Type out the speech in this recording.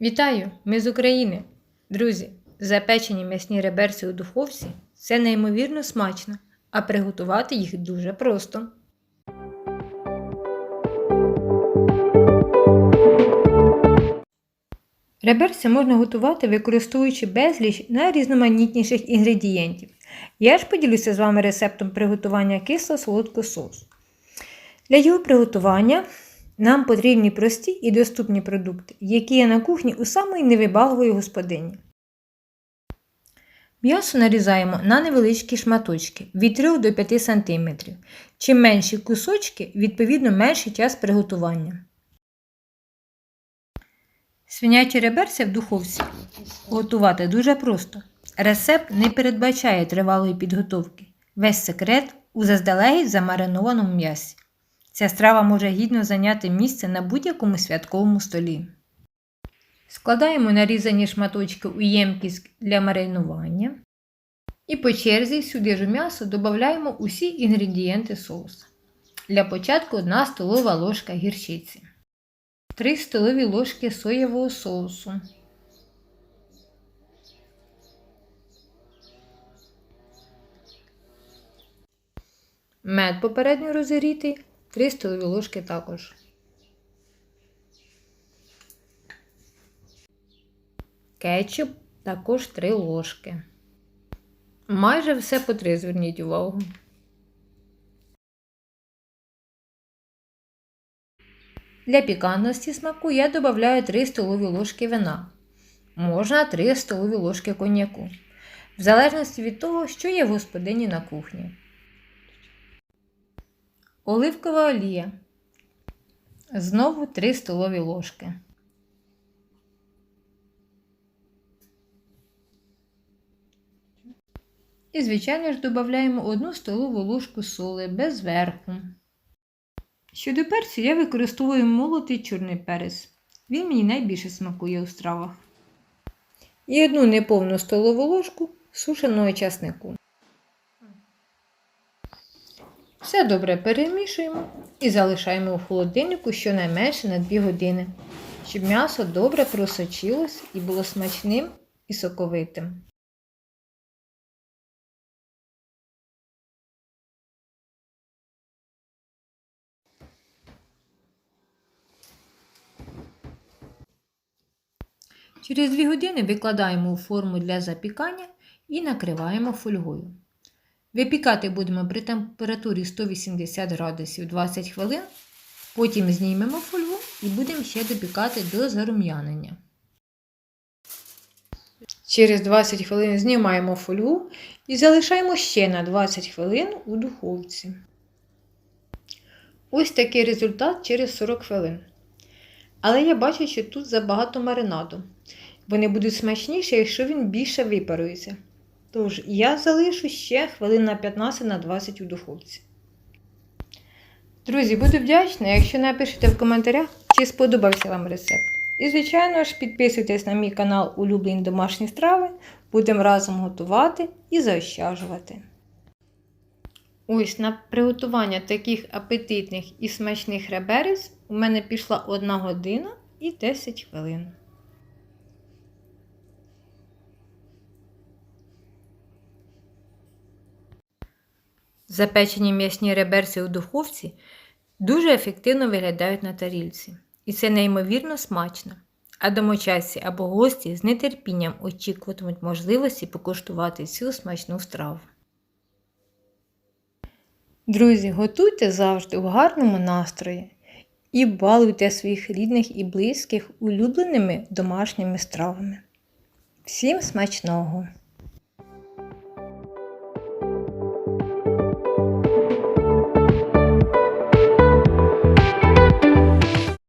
Вітаю! Ми з України! Друзі, запечені м'ясні реберці у духовці це неймовірно смачно, а приготувати їх дуже просто. Реберці можна готувати, використовуючи безліч найрізноманітніших інгредієнтів. Я ж поділюся з вами рецептом приготування кисло-солодкого соусу. Для його приготування нам потрібні прості і доступні продукти, які є на кухні у самої невибагливої господині. М'ясо нарізаємо на невеличкі шматочки від 3 до 5 см. Чим менші кусочки, відповідно менший час приготування. Свинячі реберця в духовці готувати дуже просто. Рецепт не передбачає тривалої підготовки. Весь секрет у заздалегідь замаринованому м'ясі. Ця страва може гідно зайняти місце на будь-якому святковому столі. Складаємо нарізані шматочки у ємкість для маринування. І по черзі сюди ж м'ясо додаємо усі інгредієнти соусу. Для початку 1 столова ложка гірчиці, 3 столові ложки соєвого соусу, мед попередньо розігрітий 3 столові ложки також. Кетчуп також 3 ложки. Майже все по 3, зверніть увагу. Для пікантності смаку я додаю 3 столові ложки вина. Можна 3 столові ложки коньяку. В залежності від того, що є в господині на кухні. Оливкова олія. Знову 3 столові ложки. І, звичайно ж, додаємо 1 столову ложку соли без верху. Щодо перцю, я використовую молотий чорний перець. Він мені найбільше смакує у стравах. І одну неповну столову ложку сушеного часнику. Все добре перемішуємо і залишаємо у холодильнику щонайменше на 2 години, щоб м'ясо добре просочилось і було смачним і соковитим. Через 2 години викладаємо у форму для запікання і накриваємо фольгою. Випікати будемо при температурі 180 градусів 20 хвилин. Потім знімемо фольгу і будемо ще допікати до зарум'янення. Через 20 хвилин знімаємо фольгу і залишаємо ще на 20 хвилин у духовці. Ось такий результат через 40 хвилин. Але я бачу, що тут забагато маринаду. Вони будуть смачніші, якщо він більше випарується. Тож, я залишу ще хвилин на 15 на 20 у духовці. Друзі, буду вдячна, якщо напишете в коментарях, чи сподобався вам рецепт. І, звичайно ж, підписуйтесь на мій канал Улюблені домашні страви. Будемо разом готувати і заощаджувати. Ось на приготування таких апетитних і смачних реберець у мене пішла 1 година і 10 хвилин. Запечені м'ясні реберці у духовці дуже ефективно виглядають на тарілці. І це неймовірно смачно. А домочасці або гості з нетерпінням очікуватимуть можливості покуштувати цю смачну страву. Друзі, готуйте завжди у гарному настрої і балуйте своїх рідних і близьких улюбленими домашніми стравами. Всім смачного!